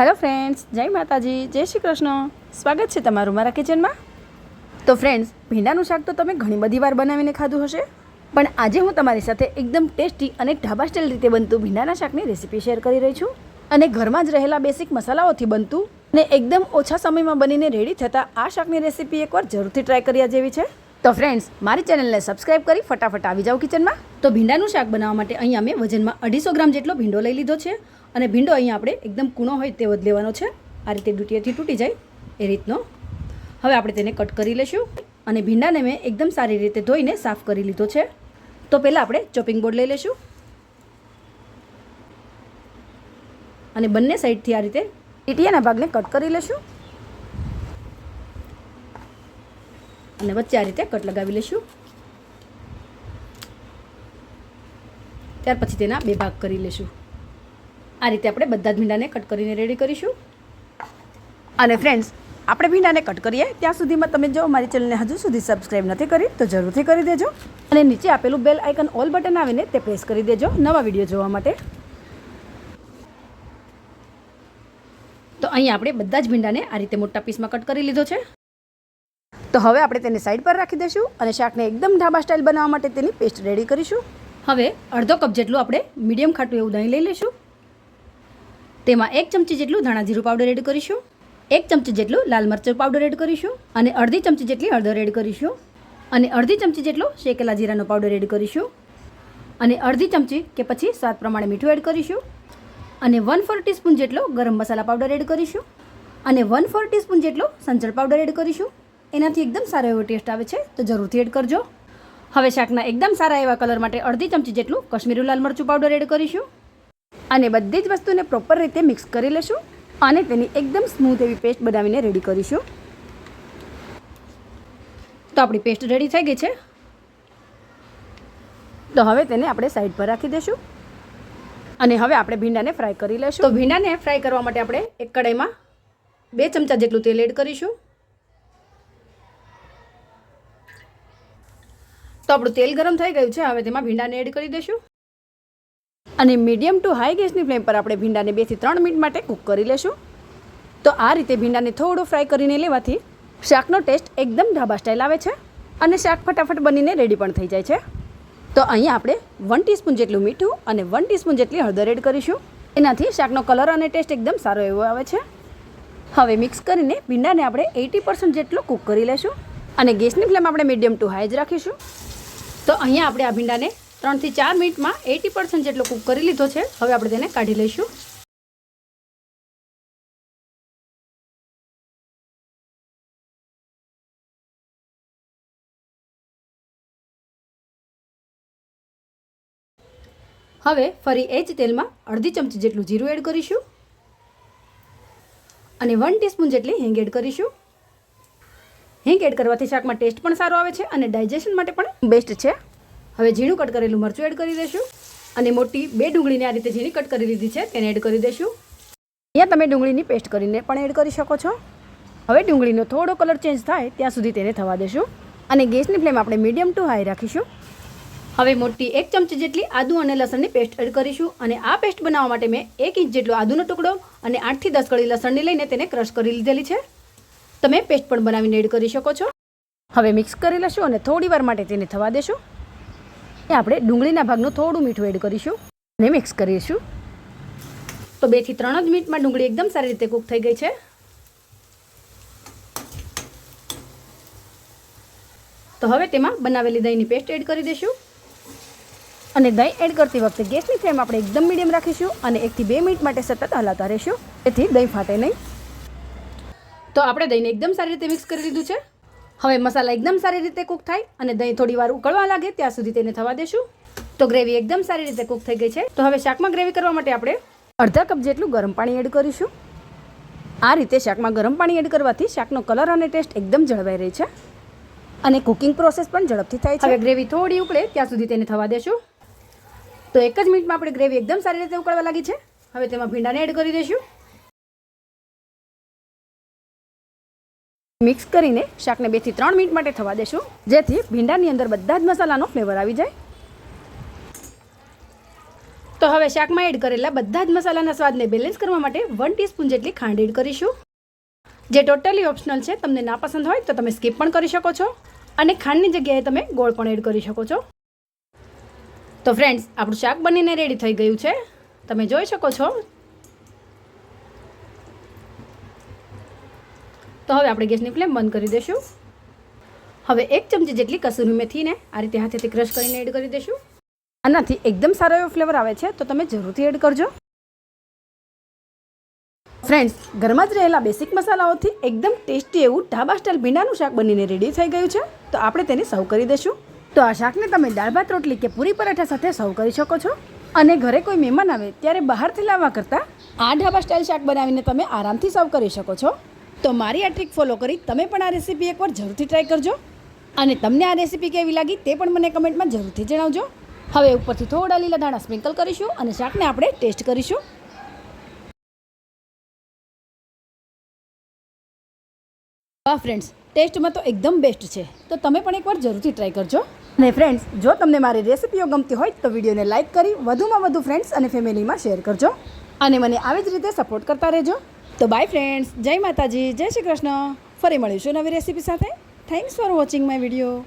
Hello friends જય માતાજી. જય શ્રી કૃષ્ણ. સ્વાગત છે તમારું મારા કિચનમાં. તો ફ્રેન્ડ્સ ભીંડાનું શાક તો તમે ઘણી બધી વાર બનાવીને ખાધું હશે. પણ આજે હું તમારી સાથે એકદમ ટેસ્ટી અને ઢાબા સ્ટાઇલ રીતે બનતું ભીંડાના શાકની રેસીપી શેર કરી રહી છું. અને ઘરમાં જ રહેલા બેસિક મસાલાઓથી બનતું અને એકદમ ઓછા સમયમાં બનીને રેડી થતાં આ શાકની રેસીપી એકવાર જરૂરથી ટ્રાય કર્યા જેવી છે. તો ફ્રેન્ડ્સ મારી ચેનલને સબસ્ક્રાઇબ કરી ફટાફટ આવી જાઓ કિચનમાં તો ભીંડાનું શાક બનાવવા માટે અહીંયા મેં વજનમાં અઢીસો ગ્રામ જેટલો ભીંડો લઈ લીધો છે અને ભીંડો અહીંયા આપણે એકદમ કૂણો હોય તેવો જ લેવાનો છે. આ રીતે ડૂટીએથી તૂટી જાય એ રીતનો. હવે આપણે તેને કટ કરી લઈશું અને ભીંડાને મેં એકદમ સારી રીતે ધોઈને સાફ કરી લીધો છે. તો પહેલાં આપણે ચોપિંગ બોર્ડ લઈ લઈશું. અને બંને સાઈડથી આ રીતે ટીટીયાના ભાગને કટ કરી લઈશું. અને વચ્ચે આ રીતે કટ લગાવી લઈશું. ત્યાર પછી તેના બે ભાગ કરી લઈશું. આ રીતે આપણે બધા જ ભીંડાને કટ કરીને રેડી કરીશું. અને ફ્રેન્ડ્સ આપણે ભીંડાને કટ કરીએ ત્યાં સુધીમાં તમે જો મારી ચેનલને હજુ સુધી સબસ્ક્રાઇબ નથી કરી તો જરૂરથી કરી દેજો. અને નીચે આપેલું બેલ આઇકન ઓલ બટન આવીને તે પ્રેસ કરી દેજો નવા વીડિયો જોવા માટે. તો અહીં આપણે બધા જ ભીંડાને આ રીતે મોટા પીસમાં કટ કરી લીધો છે. તો હવે આપણે તેને સાઈડ પર રાખી દઈશું અને શાકને એકદમ ઢાબા સ્ટાઇલ બનાવવા માટે તેની પેસ્ટ રેડી કરીશું. હવે અડધો કપ જેટલું આપણે મીડિયમ ખાટું એવું દહીં લઈ લઈશું. તેમાં એક ચમચી જેટલું ધાણા જીરું પાવડર એડ કરીશું. એક ચમચી જેટલું લાલ મરચું પાવડર એડ કરીશું અને અડધી ચમચી જેટલી હળદર એડ કરીશું. અને અડધી ચમચી જેટલો શેકેલા જીરાનો પાવડર એડ કરીશું. અને અડધી ચમચી કે પછી સ્વાદ પ્રમાણે મીઠું એડ કરીશું. અને વન ફોર ટીસ્પૂન જેટલો ગરમ મસાલા પાવડર એડ કરીશું. અને વન ફોર ટીસ્પૂન જેટલો સંચળ પાવડર એડ કરીશું. એનાથી એકદમ સારો એવો ટેસ્ટ આવે છે, તો જરૂરથી એડ કરજો. હવે શાકના એકદમ સારા એવા કલર માટે અડધી ચમચી જેટલું કશ્મીરી લાલ મરચું પાવડર એડ કરીશું. અને બધી જ વસ્તુને પ્રોપર રીતે મિક્સ કરી લેશું અને તેની એકદમ સ્મૂથ એવી પેસ્ટ બનાવીને રેડી કરીશું. તો આપણી પેસ્ટ રેડી થઈ ગઈ છે. તો હવે તેને આપણે સાઈડ પર રાખી દઈશું અને હવે આપણે ભીંડાને ફ્રાય કરી લઈશું તો ભીંડાને ફ્રાય કરવા માટે આપણે એક કડાઈમાં બે ચમચા જેટલું તેલ એડ કરીશું. તો આપણું તેલ ગરમ થઈ ગયું છે. હવે તેમાં ભીંડાને એડ કરી દઈશું. અને મીડિયમ ટુ હાઈ ગેસની ફ્લેમ પર આપણે ભીંડાને બેથી ત્રણ મિનિટ માટે કૂક કરી લેશું. તો આ રીતે ભીંડાને થોડું ફ્રાય કરીને લેવાથી શાકનો ટેસ્ટ એકદમ ઢાબા સ્ટાઇલ આવે છે અને શાક ફટાફટ બનીને રેડી પણ થઈ જાય છે. તો અહીંયા આપણે વન ટીસ્પૂન જેટલું મીઠું અને વન ટીસ્પૂન જેટલી હળદર એડ કરીશું. એનાથી શાકનો કલર અને ટેસ્ટ એકદમ સારો એવો આવે છે. હવે મિક્સ કરીને ભીંડાને આપણે એટી પર્સન્ટ જેટલું કૂક કરી લેશું. અને ગેસની ફ્લેમ આપણે મીડિયમ ટુ હાઈ જ રાખીશું. તો અહીંયા આપણે આ ભીંડાને ત્રણથી ચાર મિનિટમાં એટી પર્સન્ટ જેટલો કૂક કરી લીધો છે. હવે આપણે તેને કાઢી લઈશું. હવે ફરી એ જ તેલમાં અડધી ચમચી જેટલું જીરું એડ કરીશું. અને વન ટીસ્પૂન જેટલી હિંગ એડ કરીશું. હિંગ એડ કરવાથી શાકમાં ટેસ્ટ પણ સારો આવે છે અને ડાયજેશન માટે પણ બેસ્ટ છે. હવે ઝીણું કટ કરેલું મરચું એડ કરી દઈશું અને મોટી બે ડુંગળીને આ રીતે ઝીણી કટ કરી લીધી છે તેને એડ કરી દઈશું અહીંયા તમે ડુંગળીની પેસ્ટ કરીને પણ એડ કરી શકો છો. હવે ડુંગળીનો થોડો કલર ચેન્જ થાય ત્યાં સુધી તેને થવા દેશું અને ગેસની ફ્લેમ આપણે મીડિયમ ટુ હાઈ રાખીશું. હવે મોટી એક ચમચી જેટલી આદુ અને લસણની પેસ્ટ એડ કરીશું અને આ પેસ્ટ બનાવવા માટે મેં એક ઇંચ જેટલો આદુનો ટુકડો અને આઠથી દસ કળી લસણની લઈને તેને ક્રશ કરી લીધેલી છે. તમે પેસ્ટ પણ બનાવીને એડ કરી શકો છો. હવે મિક્સ કરી લઈશું અને થોડી વાર માટે તેને થવા દેશું. એ આપણે ડુંગળીના ભાગનું થોડું મીઠું એડ કરીશું અને મિક્સ કરીશું. તો બેથી ત્રણ જ મિનિટમાં ડુંગળી એકદમ સારી રીતે કૂક થઈ ગઈ છે. તો હવે તેમાં બનાવેલી દહીંની પેસ્ટ એડ કરી દઈશું અને દહીં એડ કરતી વખતે ગેસની ફ્લેમ આપણે એકદમ મીડિયમ રાખીશું અને એકથી બે મિનિટ માટે સતત હલાતા રહીશું. તેથી દહીં ફાટે નહીં. તો આપણે દહીંને એકદમ સારી રીતે મિક્સ કરી લીધું છે. હવે મસાલા એકદમ સારી રીતે કૂક થાય અને દહીં થોડી વાર ઉકળવા લાગે ત્યાં સુધી તેને થવા દેશું. તો ગ્રેવી એકદમ સારી રીતે કૂક થઈ ગઈ છે. તો હવે શાકમાં ગ્રેવી કરવા માટે આપણે અડધા કપ જેટલું ગરમ પાણી એડ કરીશું. આ રીતે શાકમાં ગરમ પાણી એડ કરવાથી શાકનો કલર અને ટેસ્ટ એકદમ જળવાઈ રહી છે. અને કુકિંગ પ્રોસેસ પણ ઝડપથી થાય છે. હવે ગ્રેવી થોડી ઉકળે ત્યાં સુધી તેને થવા દેશું. તો એક જ મિનિટમાં આપણે ગ્રેવી એકદમ સારી રીતે ઉકળવા લાગી છે. હવે તેમાં ભીંડાને એડ કરી દઈશું. મિક્સ કરીને શાકને બેથી ત્રણ મિનિટ માટે થવા દેશું. જેથી ભીંડાની અંદર બધા જ મસાલાનો ફ્લેવર આવી જાય. તો હવે શાકમાં એડ કરેલા બધા જ મસાલાના સ્વાદને બેલેન્સ કરવા માટે વન ટીસ્પૂન જેટલી ખાંડ એડ કરીશું. જે ટોટલી ઓપ્શનલ છે, તમને ના પસંદ હોય તો તમે સ્કીપ પણ કરી શકો છો. અને ખાંડની જગ્યાએ તમે ગોળ પણ એડ કરી શકો છો. તો ફ્રેન્ડ્સ આપણું શાક બનીને રેડી થઈ ગયું છે. તમે જોઈ શકો છો તો હવે આપણે ગેસની ફ્લેમ બંધ કરી દઈશું. હવે એક ચમચી જેટલી કસૂરી મેથીને આ રીતે હાથેથી ક્રશ કરીને એડ કરી દઈશું. આનાથી એકદમ સારો એવો ફ્લેવર આવે છે, તો તમે જરૂરથી એડ કરજો. ફ્રેન્ડ્સ, ઘરમાં જ રહેલા બેસિક મસાલાઓથી એકદમ ટેસ્ટી એવું ઢાબા સ્ટાઇલ ભીંડાનું શાક બનીને રેડી થઈ ગયું છે, તો આપણે તેને સર્વ કરી દઈશું. તો આ શાકને તમે દાળ, ભાત, રોટલી કે પૂરી પરાઠા સાથે સર્વ કરી શકો છો. અને ઘરે કોઈ મહેમાન આવે ત્યારે બહારથી લાવવા કરતાં આ ઢાબા સ્ટાઇલ શાક બનાવીને તમે આરામથી સર્વ કરી શકો છો. તો મારી આ ટ્રીક ફોલો કરી. તમે પણ આ રેસીપી એકવાર જરૂરથી ટ્રાય કરજો. અને તમને આ રેસીપી કેવી લાગી તે પણ મને કમેન્ટમાં જરૂરથી જણાવજો. હવે ઉપરથી થોડા લીલા દાણા સ્પ્રિંકલ કરીશું અને શાકને આપણે ટેસ્ટ કરીશું. વાહ ફ્રેન્ડ્સ ટેસ્ટમાં તો એકદમ બેસ્ટ છે. તો તમે પણ એકવાર જરૂરથી ટ્રાય કરજો. અને ફ્રેન્ડ્સ જો તમને મારી રેસિપીઓ ગમતી હોય તો વિડીયોને લાઇક કરી, વધુમાં વધુ ફ્રેન્ડ્સ અને ફેમિલીમાં શેર કરજો. અને મને આવી જ રીતે સપોર્ટ કરતા રહેજો. તો બાય ફ્રેન્ડ્સ જય માતાજી. જય શ્રી કૃષ્ણ. ફરી મળીશું નવી રેસીપી સાથે. Thanks for watching my video